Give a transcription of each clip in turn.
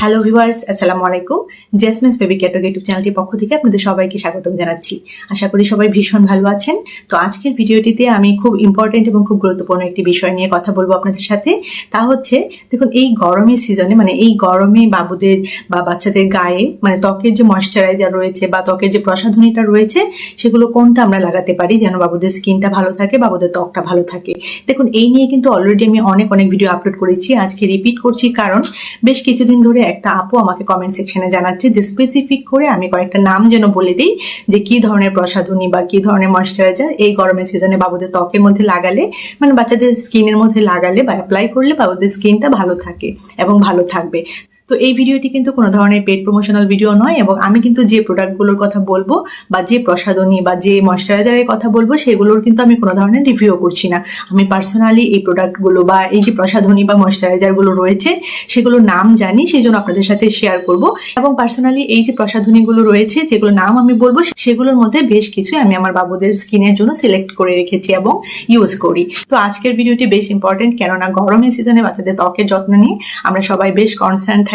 Hello viewers আসসালামু আলাইকুম। জেসমিন্স baby ক্যাটক YouTube চ্যানেলটির পক্ষ থেকে আপনাদের সবাইকে স্বাগতম জানাচ্ছি। আশা করি সবাই ভীষণ ভালো আছেন। তো আজকের ভিডিওটিতে আমি খুব ইম্পর্টেন্ট এবং খুব গুরুত্বপূর্ণ একটি বিষয় নিয়ে কথা বলব আপনাদের সাথে। তা হচ্ছে, দেখুন, এই গরমের সিজনে মানে এই গরমে বাবুদের বা বাচ্চাদের গায়ে মানে ত্বকের যে ময়শ্চারাইজার রয়েছে বা ত্বকের যে প্রসাধনীটা রয়েছে, সেগুলো কোনটা আমরা লাগাতে পারি যেন বাবুদের স্কিনটা ভালো থাকে, বাবুদের ত্বকটা ভালো থাকে? দেখুন, এই নিয়ে কিন্তু অলরেডি আমি অনেক অনেক ভিডিও আপলোড করেছি। আজকে রিপিট করছি কারণ, বেশ কিছুদিন ধরে একটা আপু আমাকে কমেন্ট সেকশনে জানাচ্ছে যে স্পেসিফিক করে আমি কয়েকটা নাম যেন বলে দিই যে কি ধরনের প্রসাধনী বা কি ধরনের ময়শ্চারাইজার এই গরমের সিজনে বাবুদের ত্বকের মধ্যে লাগালে মানে বাচ্চাদের স্কিনের মধ্যে লাগালে বা অ্যাপ্লাই করলে বাবুদের স্কিনটা ভালো থাকে এবং ভালো থাকবে। তো এই ভিডিওটি কিন্তু কোনো ধরনের পেড প্রমোশনাল ভিডিও নয় এবং আমি কিন্তু যে প্রোডাক্টগুলোর কথা বলব বা যে প্রসাধনী বা যে ময়শ্চারাইজারের কথা বলব, সেগুলোর কিন্তু আমি কোনো ধরনের রিভিউ করছি না। আমি পার্সোনালি এই প্রোডাক্টগুলো বা এই যে প্রসাধনী বা ময়শ্চারাইজারগুলো রয়েছে, সেগুলোর নাম জানি সেই জন্য আপনাদের সাথে শেয়ার করব। এবং পার্সোনালি এই যে প্রসাধনীগুলো রয়েছে যেগুলো নাম আমি বলব, সেগুলোর মধ্যে বেশ কিছু আমি আমার বাবুদের স্কিনের জন্য সিলেক্ট করে রেখেছি এবং ইউজ করি। তো আজকের ভিডিওটি বেশ ইম্পর্টেন্ট কেননা গরমের সিজনে বাচ্চাদের ত্বকের যত্ন নিয়ে আমরা সবাই বেশ কনসার্ন থাকি।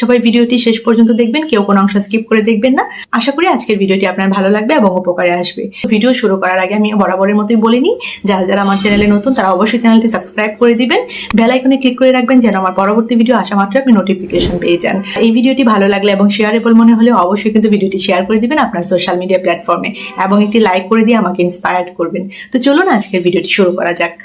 সবাই ভিডিওটি শেষ পর্যন্ত দেখবেন, কেউ কোনো অংশ স্কিপ করে দেখবেন না। আশা করি আজকের ভিডিওটি আপনার ভালো লাগবে এবং উপকারে আসবে। ভিডিও শুরু করার আগে আমি বরাবরের মতোই বলিনি যারা যারা আমার চ্যানেলে নতুন, তারা অবশ্যই চ্যানেলটি সাবস্ক্রাইব করে দিবেন। বেল আইকনে ক্লিক করে রাখবেন যেন আমার পরবর্তী ভিডিও আসা মাত্র আপনি নোটিফিকেশন পেয়ে যান। এই ভিডিওটি ভালো লাগলে এবং শেয়ারেবল মনে হলে অবশ্যই কিন্তু ভিডিওটি শেয়ার করে দিবেন আপনার সোশ্যাল মিডিয়া প্ল্যাটফর্মে এবং একটি লাইক করে দিয়ে আমাকে ইন্সপায়ার্ড করবেন। তো চলুন আজকের ভিডিওটি শুরু করা যাক।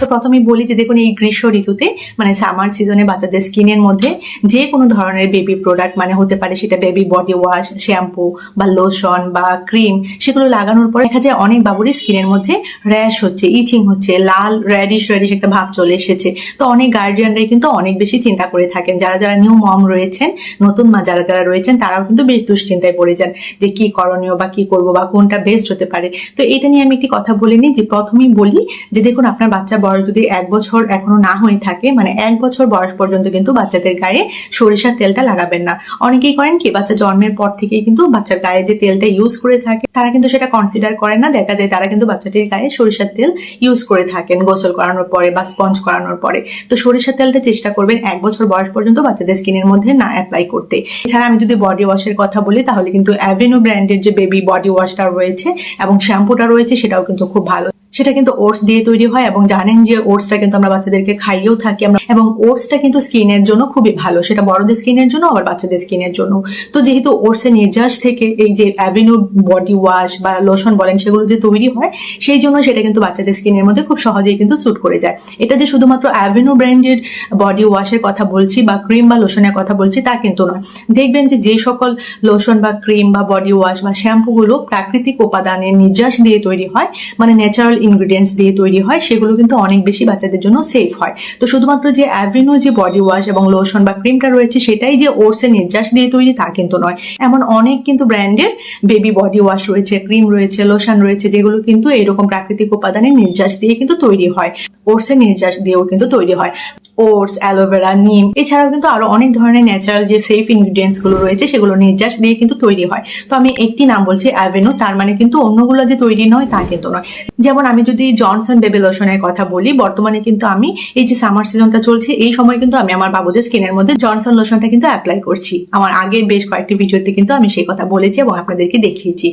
তো প্রথমেই বলি যে দেখুন, এই গ্রীষ্ম ঋতুতে মানে সামার সিজনে বাচ্চাদের স্কিনের মধ্যে যে কোনো ধরনের বেবি প্রোডাক্ট মানে হতে পারে সেটা বেবি বডি ওয়াশ শ্যাম্পু বা লোশন বা ক্রিম সেগুলো লাগানোর পর দেখা যায় অনেক বাবুরই স্কিনের মধ্যে র্যাশ হচ্ছে ইচিং হচ্ছে, লাল র্যাডিশ র্যাডিশ একটা ভাব চলে এসেছে। তো অনেক গার্ডিয়ানরাই কিন্তু অনেক বেশি চিন্তা করে থাকেন। যারা যারা নিউ মম রয়েছেন, নতুন মা যারা যারা রয়েছেন, তারাও কিন্তু বেশ দুশ্চিন্তায় পড়ে যান যে কি করণীয় বা কি করব বা কোনটা বেস্ট হতে পারে। তো এটা নিয়ে আমি একটি কথা বলে নিই যে প্রথমেই বলি যে দেখুন, আপনার বাচ্চা বয়স যদি এক বছর এখনও না হয়ে থাকে মানে এক বছর বয়স পর্যন্ত কিন্তু বাচ্চাদের গায়ে সরিষার তেলটা লাগাবেন না। অনেকেই করেন কি, বাচ্চা জন্মের পর থেকেই কিন্তু বাচ্চার গায়ে যে তেলটা ইউজ করে থাকে, তারা কিন্তু সেটা কনসিডার করেন না, দেখা যায় তারা কিন্তু বাচ্চাটির গায়ে সরিষার তেল ইউজ করে থাকেন গোসল করানোর পরে বা স্পঞ্জ করানোর পরে। তো সরিষার তেলটা চেষ্টা করবেন এক বছর বয়স পর্যন্ত বাচ্চাদের স্কিনের মধ্যে না অ্যাপ্লাই করতে। এছাড়া আমি যদি বডি ওয়াশের কথা বলি, তাহলে কিন্তু অ্যাভেনু ব্র্যান্ডের যে বেবি বডি ওয়াশটা রয়েছে এবং শ্যাম্পুটা রয়েছে, সেটাও কিন্তু খুব ভালো। সেটা কিন্তু ওটস দিয়ে তৈরি হয় এবং জানেন যে ওটসটা কিন্তু আমরা বাচ্চাদেরকে খাইয়েও থাকি আমরা, এবং ওটসটা কিন্তু স্কিনের জন্য খুবই ভালো। সেটা বড়দের স্কিনের জন্য, আবার বাচ্চাদের স্কিনের জন্য। তো যেহেতু ওটসের নির্যাস থেকে এই যে অ্যাভিনো বডি ওয়াশ বা লোশন বলেন সেগুলো যে তৈরি হয়, সেই জন্য সেটা কিন্তু বাচ্চাদের স্কিনের মধ্যে খুব সহজেই কিন্তু স্যুট করে যায়। এটা যে শুধুমাত্র অ্যাভিনো ব্র্যান্ডের বডি ওয়াশের কথা বলছি বা ক্রিম বা লোশনের কথা বলছি, তা কিন্তু নয়। দেখবেন যে যে সকল লোশন বা ক্রিম বা বডি ওয়াশ বা শ্যাম্পুগুলো প্রাকৃতিক উপাদানের নির্যাস দিয়ে তৈরি হয় মানে ন্যাচারাল ইনগ্রিডিয়েন্টস দিয়ে তৈরি হয়, সেগুলো কিন্তু অনেক বেশি বাচ্চাদের জন্য সেফ হয়। তো শুধুমাত্র যে অ্যাভরিনো যে বডি ওয়াশ এবং লোশন বা ক্রিমটা রয়েছে, সেটাই যে ওটসের নির্যাস দিয়ে তৈরি তা কিন্তু নয়। এমন অনেক কিন্তু ব্র্যান্ডের বেবি বডি ওয়াশ রয়েছে ক্রিম রয়েছে লোশন রয়েছে, যেগুলো কিন্তু এরকম প্রাকৃতিক উপাদানের নির্যাস দিয়ে কিন্তু তৈরি হয়। ওটসের নির্যাস দিয়েও কিন্তু তৈরি হয়। ওটস, অ্যালোভেরা, নিম, এছাড়াও কিন্তু আরও অনেক ধরনের ন্যাচারাল যে সেফ ইনগ্রিডিয়েন্টসগুলো রয়েছে, সেগুলো নির্যাস দিয়ে কিন্তু তৈরি হয়। তো আমি একটি নাম বলছি অ্যাভেনো তার মানে কিন্তু অন্যগুলো যে তৈরি নয়, তা কিন্তু নয়। যেমন আমি যদি জনসন বেবি লোশনের কথা বলি, বর্তমানে কিন্তু আমি এই যে সামার সিজনটা চলছে, এই সময় কিন্তু আমি আমার বাবুদের স্কিনের মধ্যে জনসন লোশনটা কিন্তু অ্যাপ্লাই করছি। আমার আগের বেশ কয়েকটি ভিডিওতে কিন্তু আমি সেই কথা বলেছি এবং আপনাদেরকে দেখিয়েছি।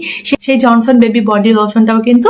সেই জনসন বেবি বডি লোশনটাও কিন্তু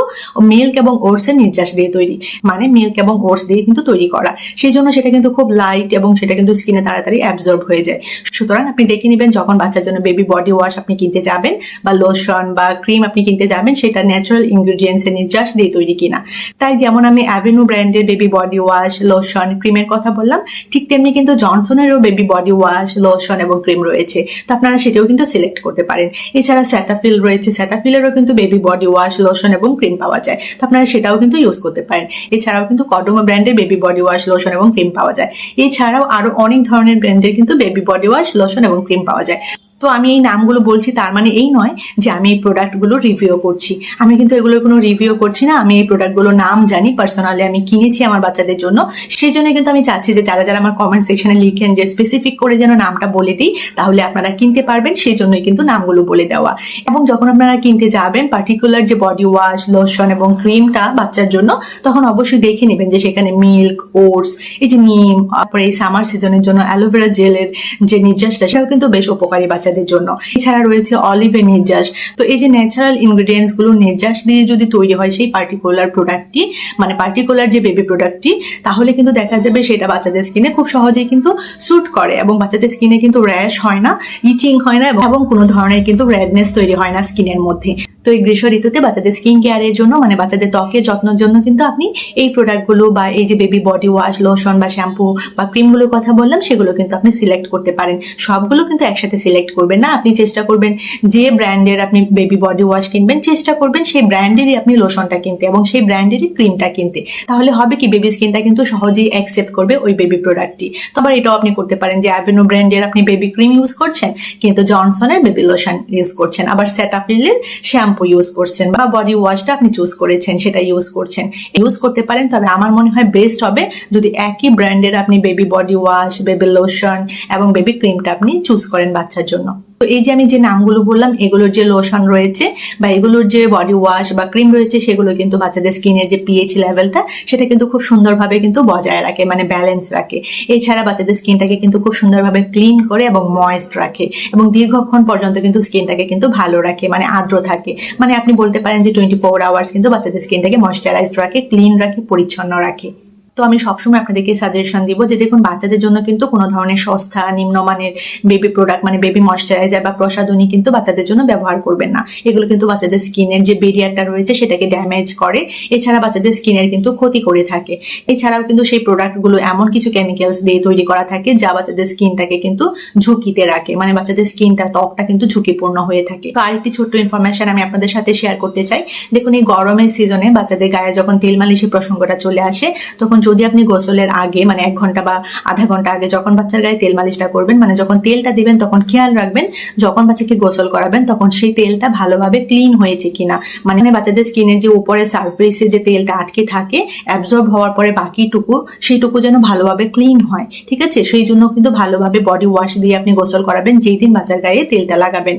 মিল্ক এবং ওটস এর নির্যাস দিয়ে তৈরি। মানে মিল্ক এবং ওটস দিয়ে কিন্তু তৈরি করা। সেই জন্য সেটা কিন্তু খুব লাইট এবং সেটা কিন্তু স্কিনে তাড়াতাড়ি অ্যাবজর্ব হয়ে যায়। সুতরাং আপনি দেখে নেবেন যখন বাচ্চার জন্য বেবি বডি ওয়াশ আপনি কিনতে যাবেন বা লোশন বা ক্রিম আপনি কিনতে যাবেন, সেটা ন্যাচারাল ইনগ্রিডিয়েন্টস এর নির্যাস দিয়ে তৈরি কিনা। তাই যেমন আমি অ্যাভেনু ব্র্যান্ডের বেবি বডি ওয়াশ লোশন ক্রিমের কথা বললাম, ঠিক তেমনি কিন্তু জনসনেরও বেবি বডি ওয়াশ লোশন এবং ক্রিম রয়েছে। তো আপনারা সেটাও কিন্তু সিলেক্ট করতে পারেন। এছাড়া স্যাটাফিল রয়েছে স্যাটাফিলেরও কিন্তু বেবি বডি ওয়াশ লোশন এবং ক্রিম পাওয়া যায়। তো আপনারা সেটাও কিন্তু ইউজ করতে পারেন। এছাড়াও কিন্তু কডোমো ব্র্যান্ডের বেবি বডি ওয়াশ লোশন এবং ক্রিম পাওয়া যায়। এছাড়াও আরও অনেক ধরনের ব্র্যান্ডের কিন্তু বেবি বডি ওয়াশ লোশন এবং ক্রিম পাওয়া যায়। তো আমি এই নামগুলো বলছি, তার মানে এই নয় যে আমি এই প্রোডাক্টগুলো রিভিউ করছি। আমি কিন্তু এগুলোর কোনো রিভিউ করছি না, আমি এই প্রোডাক্টগুলোর নাম জানি পার্সোনালি আমি কিনেছি আমার বাচ্চাদের জন্য। সেই জন্য কিন্তু আমি চাচ্ছি যে যারা যারা আমার কমেন্ট সেকশনে লিখেন যে স্পেসিফিক করে যেন নামটা বলে দিই, তাহলে আপনারা কিনতে পারবেন, সেই জন্যই কিন্তু নামগুলো বলে দেওয়া। এবং যখন আপনারা কিনতে যাবেন পার্টিকুলার যে বডি ওয়াশ লোশন এবং ক্রিমটা বাচ্চার জন্য, তখন অবশ্যই দেখে নেবেন যে সেখানে মিল্ক ওটস এই যে নিম তারপরে এই সামার সিজনের জন্য অ্যালোভেরা জেলের যে নির্যাসটা, সেটাও কিন্তু বেশ উপকারী বাচ্চাদের জন্য। এছাড়া রয়েছে অলিভের নির্যাস। তো এই যে ন্যাচারাল ইনগ্রিডিয়েন্টসগুলো নির্যাস দিয়ে যদি তৈরি হয় সেই পার্টিকুলার প্রোডাক্টটি মানে পার্টিকুলার যে বেবি প্রোডাক্টটি তাহলে কিন্তু দেখা যাবে সেটা বাচ্চাদের স্কিনে খুব সহজেই কিন্তু স্যুট করে এবং বাচ্চাদের স্কিনে কিন্তু র্যাশ হয় না ইচিং হয় না এবং কোনো ধরনের কিন্তু রেডনেস তৈরি হয় না স্কিনের মধ্যে। তো এই গ্রীষ্ম ঋতুতে বাচ্চাদের স্কিন কেয়ারের জন্য মানে বাচ্চাদের ত্বকের যত্নের জন্য কিন্তু আপনি এই প্রোডাক্টগুলো বা এই যে বেবি বডি ওয়াশ লোশন বা শ্যাম্পু বা ক্রিমগুলোর কথা বললাম, সেগুলো কিন্তু আপনি সিলেক্ট করতে পারেন। সবগুলো কিন্তু একসাথে সিলেক্ট করবেন না। আপনি চেষ্টা করবেন যে ব্র্যান্ডের আপনি বেবি বডি ওয়াশ কিনবেন, চেষ্টা করবেন সেই ব্র্যান্ডেরই আপনি লোশনটা কিনতে এবং সেই ব্র্যান্ডেরই ক্রিমটা কিনতে। তাহলে হবে কি বেবি স্কিনটা কিন্তু সহজেই অ্যাকসেপ্ট করবে ওই বেবি প্রোডাক্টটি তো আবার এটাও আপনি করতে পারেন যে অ্যাভেনো ব্র্যান্ডের আপনি বেবি ক্রিম ইউজ করছেন, কিন্তু জনসনের বেবি লোশন ইউজ করছেন। আবার সেটাফিলের শ্যাম্পু ইউজ করছেন বা বডি ওয়াশটা আপনি চুজ করেছেন, সেটা ইউজ করছেন। ইউজ করতে পারেন, তবে আমার মনে হয় বেস্ট হবে যদি একই ব্র্যান্ডের আপনি baby body wash baby lotion এবং বেবি ক্রিমটা আপনি চুজ করেন বাচ্চার জন্য। তো এই যে আমি যে নামগুলো বললাম, এগুলোর যে লোশন রয়েছে বা এগুলোর যে বডি ওয়াশ বা ক্রিম রয়েছে, সেগুলো কিন্তু বাচ্চাদের স্কিনের যে পিএইচ লেভেলটা সেটা কিন্তু খুব সুন্দরভাবে কিন্তু বজায় রাখে মানে ব্যালেন্স রাখে। এছাড়া বাচ্চাদের স্কিনটাকে কিন্তু খুব সুন্দরভাবে ক্লিন করে এবং ময়েস্ট রাখে এবং দীর্ঘক্ষণ পর্যন্ত কিন্তু স্কিনটাকে কিন্তু ভালো রাখে মানে আর্দ্র থাকে। মানে আপনি বলতে পারেন যে টোয়েন্টি ফোর আওয়ার্স কিন্তু বাচ্চাদের স্কিনটাকে ময়শ্চারাইজড রাখে ক্লিন রাখে, পরিচ্ছন্ন রাখে। তো আমি সবসময় আপনাদেরকে সাজেশন দিব যে দেখুন, বাচ্চাদের জন্য কিন্তু কোনো ধরনের সস্তা, নিম্নমানের বেবি প্রোডাক্ট মানে বেবি ময়শ্চারাইজার বা প্রসাধনী কিন্তু বাচ্চাদের জন্য ব্যবহার করবেন না। এগুলো কিন্তু বাচ্চাদের স্কিনের যে বেরিয়ারটা রয়েছে, সেটাকে ড্যামেজ করে। এছাড়া বাচ্চাদের স্কিনের কিন্তু ক্ষতি করে থাকে। এছাড়াও কিন্তু সেই প্রোডাক্টগুলো এমন কিছু কেমিক্যালস দিয়ে তৈরি করা থাকে, যা বাচ্চাদের স্কিনটাকে কিন্তু ঝুঁকিতে রাখে। মানে বাচ্চাদের স্কিনটা, ত্বকটা কিন্তু ঝুঁকিপূর্ণ হয়ে থাকে। তো আরেকটি ছোট্ট ইনফরমেশন আমি আপনাদের সাথে শেয়ার করতে চাই। দেখুন, এই গরমের সিজনে বাচ্চাদের গায়ে যখন তেল মালিশের প্রসঙ্গটা চলে আসে, তখন যদি আপনি গোসলের আগে মানে এক ঘণ্টা বা আধা ঘণ্টা আগে যখন বাচ্চার গায়ে তেল মালিশটা করবেন মানে যখন তেলটা দিবেন তখন খেয়াল রাখবেন, যখন বাচ্চাকে গোসল করাবেন তখন সেই তেলটা ভালোভাবে ক্লিন হয়েছে কিনা। মানে বাচ্চাদের স্কিনের যে উপরে সারফেসে যে তেলটা আটকে থাকে অ্যাবজর্ব হওয়ার পরে বাকিটুকু, সেইটুকু যেন ভালোভাবে ক্লিন হয়, ঠিক আছে? সেই জন্য কিন্তু ভালোভাবে বডি ওয়াশ দিয়ে আপনি গোসল করাবেন, যেই দিন বাচ্চার গায়ে তেলটা লাগাবেন।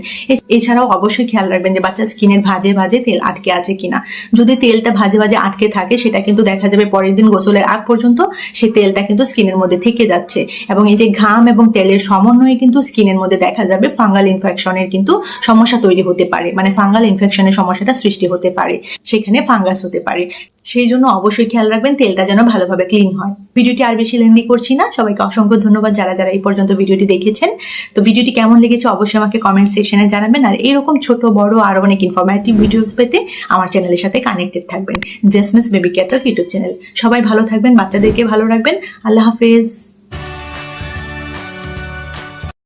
এছাড়াও অবশ্যই খেয়াল রাখবেন যে বাচ্চার স্কিনের ভাজে ভাজে তেল আটকে আছে কিনা। যদি তেলটা ভাজে ভাজে আটকে থাকে, সেটা কিন্তু দেখা যাবে পরের দিন গোসলের আগ পর্যন্ত সেই তেলটা কিন্তু স্কিনের মধ্যে থেকে যাচ্ছে। এবং এই যে ঘাম এবং তেলের সমন্বয়ে কিন্তু স্কিনের মধ্যে দেখা যাবে ফাঙ্গাল ইনফেকশনের কিন্তু সমস্যা তৈরি হতে পারে। মানে ফাঙ্গাল ইনফেকশনের সমস্যাটা সৃষ্টি হতে পারে। সেখানে ফাঙ্গাস হতে পারে। সেই জন্য অবশ্যই খেয়াল রাখবেন তেলটা যেন ভালোভাবে ক্লিন হয়। ভিডিওটি আর বেশি লেন্দি করছি না। সবাইকে অসংখ্য ধন্যবাদ যারা যারা এই পর্যন্ত ভিডিওটি দেখেছেন। তো ভিডিওটি কেমন লেগেছে অবশ্যই আমাকে কমেন্ট সেকশনে জানাবেন। আর এরকম ছোট, বড় আরও অনেক ইনফরমেটিভ ভিডিওস পেতে আমার চ্যানেলের সাথে কানেক্টেড থাকবেন। জেসমিস বেবি ক্যাটার ইউটিউব চ্যানেল সবাই ভালো থাকবেন বাচ্চাদেরকে ভালো রাখবেন। আল্লাহ হাফেজ।